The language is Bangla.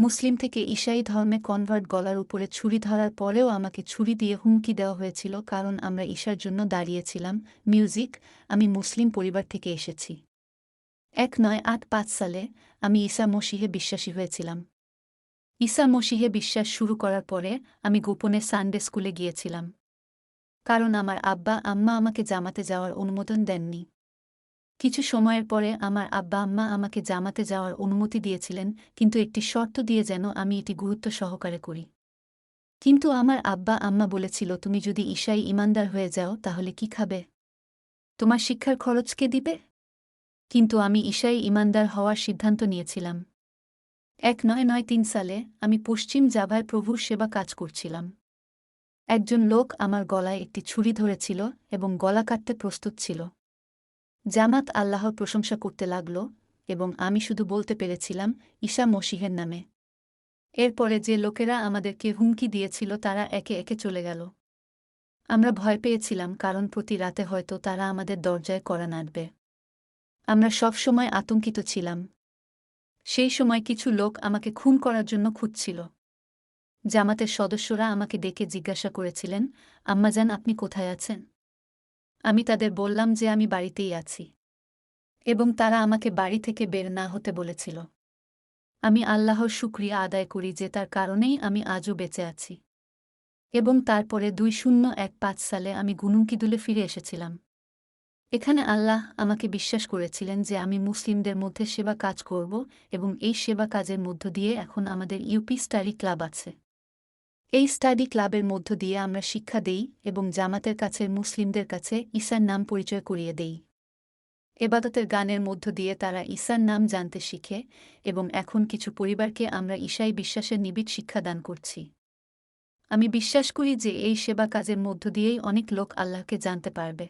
মুসলিম থেকে ঈসাই ধর্মে কনভার্ট গলার উপরে ছুরি ধরার পরেও আমাকে ছুরি দিয়ে হুমকি দেওয়া হয়েছিল কারণ আমরা ঈশার জন্য দাঁড়িয়েছিলাম। মিউজিক, আমি মুসলিম পরিবার থেকে এসেছি। এক নয় আট পাঁচ সালে আমি ঈসা মসিহে বিশ্বাসী হয়েছিলাম। ঈসা মসিহে বিশ্বাস শুরু করার পরে আমি গোপনে সানডে স্কুলে গিয়েছিলাম। কারণ আমার আব্বা, আম্মা আমাকে জামাতে যাওয়ার অনুমোদন দেননি। কিছু সময়ের পরে আমার আব্বা আম্মা আমাকে জামাতে যাওয়ার অনুমতি দিয়েছিলেন, কিন্তু একটি শর্ত দিয়ে যেন আমি এটি গুরুত্ব সহকারে করি। কিন্তু আমার আব্বা আম্মা বলেছিল, তুমি যদি ঈশাই ইমানদার হয়ে যাও, তাহলে কি খাবে? তোমার শিক্ষার খরচ কে দিবে? কিন্তু আমি ঈশাই ইমানদার হওয়ার সিদ্ধান্ত নিয়েছিলাম। এক নয় নয় তিন সালে আমি পশ্চিম জাভায় প্রভুর সেবা কাজ করছিলাম। একজন লোক আমার গলায় একটি ছুরি ধরেছিল এবং গলা কাটতে প্রস্তুত ছিল। জামাত আল্লাহর প্রশংসা করতে লাগল এবং আমি শুধু বলতে পেরেছিলাম, ঈশা মসিহের নামে। এরপরে যে লোকেরা আমাদেরকে হুমকি দিয়েছিল, তারা একে একে চলে গেল। আমরা ভয় পেয়েছিলাম, কারণ প্রতি রাতে হয়তো তারা আমাদের দরজায় করা নাড়বে। আমরা সবসময় আতঙ্কিত ছিলাম। সেই সময় কিছু লোক আমাকে খুন করার জন্য খুঁজছিল। জামাতের সদস্যরা আমাকে ডেকে জিজ্ঞাসা করেছিলেন, আম্মাজান, আপনি কোথায় আছেন? আমি তাদের বললাম যে আমি বাড়িতেই আছি। এবং তারা আমাকে বাড়ি থেকে বের না হতে বলেছিল। আমি আল্লাহর শুক্রিয়া আদায় করি যে তার কারণেই আমি আজও বেঁচে আছি। এবং তারপরে দুই শূন্য এক পাঁচ সালে আমি গুনুঙ্কিদুলে ফিরে এসেছিলাম। এখানে আল্লাহ আমাকে বিশ্বাস করেছিলেন যে আমি মুসলিমদের মধ্যে সেবা কাজ করব এবং এই সেবা কাজের মধ্য দিয়ে এখন আমাদের ইউপি স্টাডি ক্লাব আছে। এই স্টাডি ক্লাবের মধ্য দিয়ে আমরা শিক্ষা দেই এবং জামাতের কাছে মুসলিমদের কাছে ঈসার নাম পরিচয় করিয়ে দেই। এবাদতের গানের মধ্য দিয়ে তারা ঈসার নাম জানতে শিখে এবং এখন কিছু পরিবারকে আমরা ঈশাই বিশ্বাসের নিবিড় শিক্ষা দান করছি। আমি বিশ্বাস করি যে এই সেবা কাজের মধ্য দিয়েই অনেক লোক আল্লাহকে জানতে পারবে।